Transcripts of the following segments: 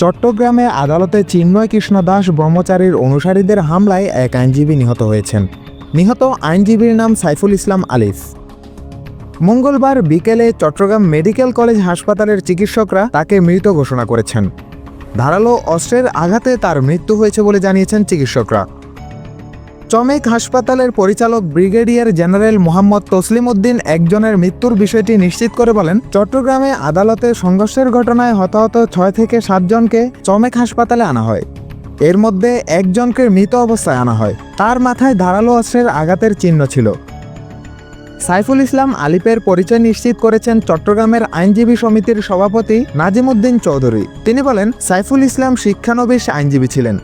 চট্টগ্রামে আদালতে চিন্ময় কৃষ্ণ দাস ব্রহ্মচারীর অনুসারীদের হামলায় এক আইনজীবী নিহত হয়েছেন। নিহত আইনজীবীর নাম সাইফুল ইসলাম আলিফ। মঙ্গলবার বিকেলে চট্টগ্রাম মেডিকেল কলেজ হাসপাতালের চিকিৎসকরা তাকে মৃত ঘোষণা করেছেন। ধারালো অস্ত্রের আঘাতে তার মৃত্যু হয়েছে বলে জানিয়েছেন চিকিৎসকরা। চমেক হাসপাতালের পরিচালক ব্রিগেডিয়ার জেনারেল মোহাম্মদ তসলিম উদ্দিন একজনের মৃত্যুর বিষয়টি নিশ্চিত করে বলেন, চট্টগ্রামে আদালতে সংঘর্ষের ঘটনায় হতাহত ছয় থেকে সাতজনকে চমেক হাসপাতালে আনা হয়। এর মধ্যে একজনকে মৃত অবস্থায় আনা হয়। তার মাথায় ধারালো অস্ত্রের আঘাতের চিহ্ন ছিল। সাইফুল ইসলাম আলিপের পরিচয় নিশ্চিত করেছেন চট্টগ্রামের আইনজীবী সমিতির সভাপতি নাজিমুদ্দিন চৌধুরী। তিনি বলেন, সাইফুল ইসলাম শিক্ষানবিশ আইনজীবী ছিলেন।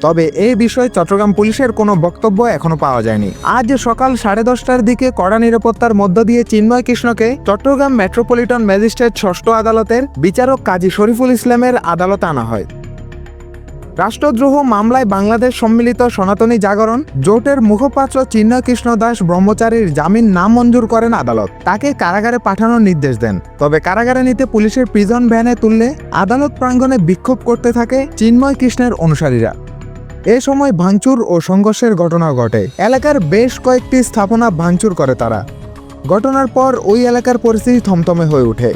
তবে এই বিষয়ে চট্টগ্রাম পুলিশের কোনো বক্তব্য এখনও পাওয়া যায়নি। আজ সকাল সাড়ে দশটার দিকে কড়া নিরাপত্তার মধ্য দিয়ে চিন্ময় কৃষ্ণকে চট্টগ্রাম মেট্রোপলিটন ম্যাজিস্ট্রেট ষষ্ঠ আদালতের বিচারক কাজী শরীফুল ইসলামের আদালতে আনা হয়। রাষ্ট্রদ্রোহ মামলায় বাংলাদেশ সম্মিলিত সনাতনী জাগরণ, জোটের মুখপাত্র চিন্ময় কৃষ্ণ দাস ব্রহ্মচারীর জামিন না মঞ্জুর করেন আদালত। তাকে কারাগারে পাঠানোর নির্দেশ দেন। তবে কারাগারে নিতে পুলিশের প্রিজন ভ্যানে তুললে আদালত প্রাঙ্গণে বিক্ষোভ করতে থাকে চিন্ময় কৃষ্ণের অনুসারীরা। এ সময় ভাঙচুর ও সংঘর্ষের ঘটনা ঘটে। এলাকার বেশ কয়েকটি স্থাপনা ভাঙচুর করে তারা। ঘটনার পর ওই এলাকার পরিস্থিতি থমথমে হয়ে ওঠে।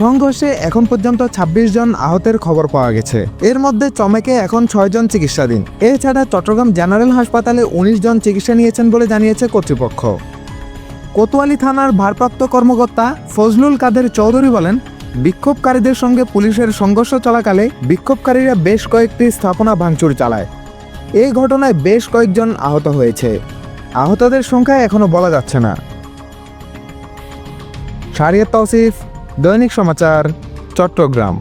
সংঘর্ষে এখন পর্যন্ত ২৬ জন আহতের খবর পাওয়া গেছে। এর মধ্যে চমেকে এখন ছয়জন চিকিৎসাধীন। এছাড়া চট্টগ্রাম জেনারেল হাসপাতালে ১৯ জন চিকিৎসা নিয়েছেন বলে জানিয়েছে কর্তৃপক্ষ। কোতোয়ালি থানার ভারপ্রাপ্ত কর্মকর্তা ফজলুল কাদের চৌধুরী বলেন বিক্ষোভকারীদের সঙ্গে পুলিশের সংঘর্ষ চলাকালে বিক্ষোভকারীরা বেশ কয়েকটি স্থাপনা ভাঙচুর চালায়। এই ঘটনায় বেশ কয়েকজন আহত হয়েছে। আহতদের সংখ্যা এখনও বলা যাচ্ছে না। শারিয়াত তৌসিফ, দৈনিক সমাচার, চট্টগ্রাম।